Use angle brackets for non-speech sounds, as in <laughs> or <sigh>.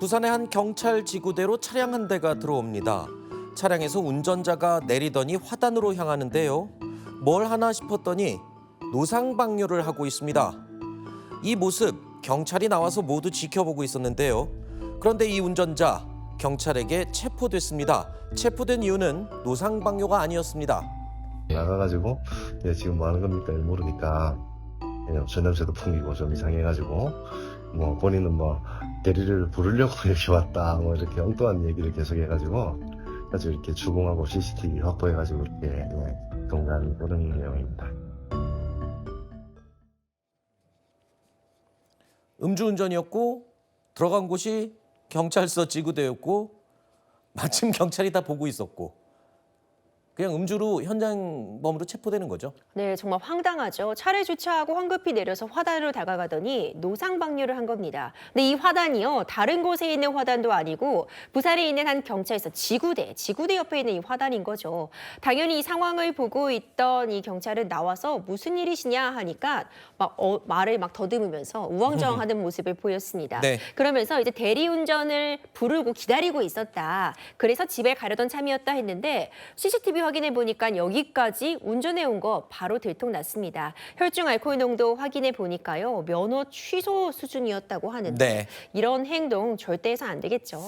부산의 한 경찰 지구대로 차량 한 대가 들어옵니다. 차량에서 운전자가 내리더니 화단으로 향하는데요. 뭘 하나 싶었더니 노상 방뇨를 하고 있습니다. 이 모습 경찰이 나와서 모두 지켜보고 있었는데요. 그런데 이 운전자 경찰에게 체포됐습니다. 체포된 이유는 노상 방뇨가 아니었습니다. 나가가지고 예, 지금 뭐 하는 겁니까 모르니까 그냥 전염새도 풍기고 좀 이상해가지고 뭐 본인은 뭐 대리를 부르려고 <laughs> 이렇게 왔다 뭐 이렇게 엉뚱한 얘기를 계속 해가지고 아주 이렇게 주공하고 CCTV 확보해가지고 이렇게 예, 동간 오는 내용입니다. 음주운전이었고 들어간 곳이 경찰서 지구대였고 마침 경찰이 다 보고 있었고 그냥 음주로 현장범으로 체포되는 거죠. 네, 정말 황당하죠. 차를 주차하고 황급히 내려서 화단으로 다가가더니 노상 방류를 한 겁니다. 근데 이 화단이요, 다른 곳에 있는 화단도 아니고 부산에 있는 한 경찰서 지구대, 지구대 옆에 있는 이 화단인 거죠. 당연히 이 상황을 보고 있던 이 경찰은 나와서 무슨 일이시냐 하니까 막 어, 말을 막 더듬으면서 우왕좌왕하는 모습을 보였습니다. 네. 그러면서 이제 대리운전을 부르고 기다리고 있었다. 그래서 집에 가려던 참이었다 했는데 CCTV 확인해 보니까 여기까지 운전해 온 거 바로 들통났습니다. 혈중 알코올 농도 확인해 보니까요. 면허 취소 수준이었다고 하는데 네. 이런 행동 절대 해서 안 되겠죠.